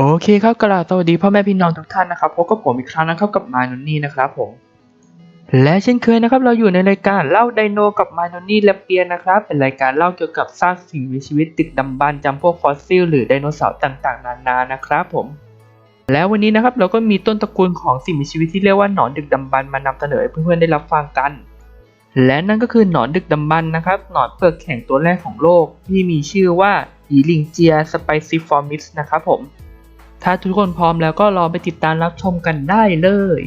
โอเคครับกราบสวัสดีพ่อแม่พี่น้องทุกท่านนะครับพบกับผมอีกครั้งนะครับกับมายนนนี่นะครับผม และเช่นเคยนะครับเราอยู่ในรายการเล่าไดโนกับมายนนนี่และเปียนะครับ เป็นรายการเล่าเกี่ยวกับซากสิ่งมีชีวิตตึกดำบรรพ์จำพวกฟอสซิลหรือไดโนเสาร์ต่างๆ นานานะครับผม แล้ววันนี้นะครับเราก็มีต้นตระกูลของสิ่งมีชีวิตที่เรียกว่าหนอนดึกดำบรรมานำเสนอให้เพื่อนๆได้รับฟังกัน และนั่นก็คือหนอนดึกดำบรรนะครับหนอนเปลือกแข็งตัวแรกของโลกที่มีชื่อว่าอีลิงเจียสไปซิฟอร์มิสนะครับผม ถ้าทุกคนพร้อมแล้วก็รอไปติดตามรับชมกันได้เลย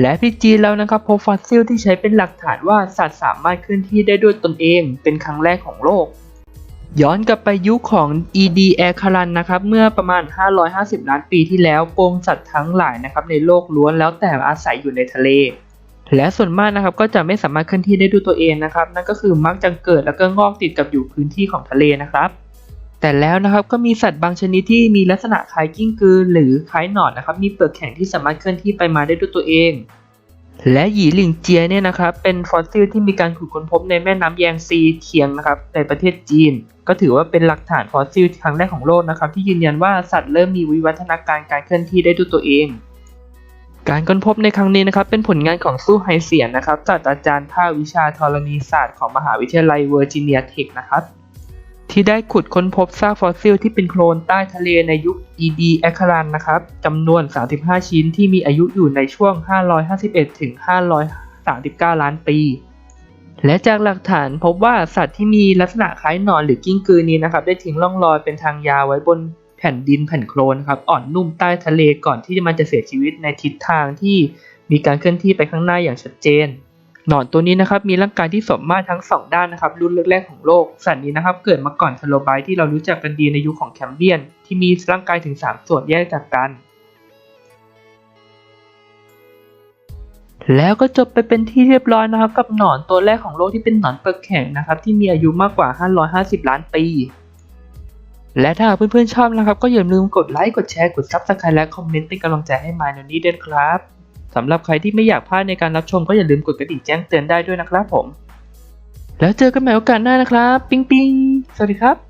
และพี่จีแล้วนะครับพบฟอสซิลที่ใช้เป็นหลักฐานว่าสัตว์สามารถเคลื่อนที่ได้ด้วยตนเองเป็นครั้งแรกของโลก ย้อนกลับไปยุคของ E.D. แอคารันนะครับเมื่อประมาณ 550 ล้านปีที่แล้วปงสัตว์ทั้งหลายนะครับในโลกล้วนแล้วแต่อาศัยอยู่ในทะเลและส่วนมากนะครับก็จะไม่สามารถเคลื่อนที่ได้ด้วยตัวเองนะครับ นั่นก็คือมักจะเกิดแล้วก็งอกติดกับอยู่พื้นที่ของทะเลนะครับ แต่แล้วนะครับก็มีสัตว์บางชนิดที่มีลักษณะคล้ายกิ้งกือ หรือคล้ายหนอนนะครับ มีเปลือกแข็งที่สามารถเคลื่อนที่ไปมาได้ด้วยตัวเอง และหยีหลิงเจียเนี่ยนะครับเป็นฟอสซิลที่มีการขุดค้นพบในแม่น้ำแยงซีเทียงนะครับในประเทศจีน ก็ถือว่าเป็นหลักฐานฟอสซิลครั้งแรกของโลกนะครับ ที่ยืนยันว่าสัตว์เริ่มมีวิวัฒนาการการเคลื่อนที่ได้ด้วยตัวเอง การค้นพบในครั้งนี้นะครับเป็นผลงานของสู้ไฮเซียนนะครับศาสตราจารย์ภาควิชาธรณีศาสตร์ของมหาวิทยาลัยเวอร์จิเนียเทคนะครับ ที่ได้ขุดค้นพบซากฟอสซิลที่เป็นโคลนใต้ทะเลในยุค E.D. แอคารันนะครับจำนวน 35 ชิ้นที่มีอายุอยู่ในช่วง 551 ถึง 539 ล้านปี และจากหลักฐานพบว่าสัตว์ที่มีลักษณะคล้ายหนอนหรือกิ้งกือนี้นะครับ ได้ทิ้งร่องรอยเป็นทางยาวไว้บนแผ่นดินแผ่นโคลนครับอ่อนนุ่มใต้ทะเลก่อนที่มันจะเสียชีวิตในทิศทางที่มีการเคลื่อนที่ไปข้างหน้าอย่างชัดเจน หนอนตัวนี้นะครับมีร่างกายที่สมมาตรทั้งสองด้านนะครับรุ่นแรกๆของโลก สัตว์นี้นะครับเกิดมาก่อนทโลไบที่เรารู้จักกันดีในยุคของแคมเบียน ที่มีร่างกายถึง 3 ส่วนแยกจากกัน แล้วก็จบไปเป็นที่เรียบร้อยนะครับ กับหนอนตัวแรกของโลกที่เป็นหนอนเปลือกแข็งนะครับ ที่มีอายุมากกว่า 550 ล้านปีและถ้าเพื่อนๆชอบนะครับ ก็อย่าลืมกดไลค์กดแชร์กด Subscribe และคอมเมนต์เป็นกำลังใจให้มายนนี่ด้วยครับ สำหรับใครที่ไม่อยากพลาดในการรับชมก็อย่าลืมกดกระดิ่งแจ้งเตือนได้ด้วยนะครับผม แล้วเจอกันใหม่โอกาสหน้านะครับ ปิ๊งปิ๊งสวัสดีครับ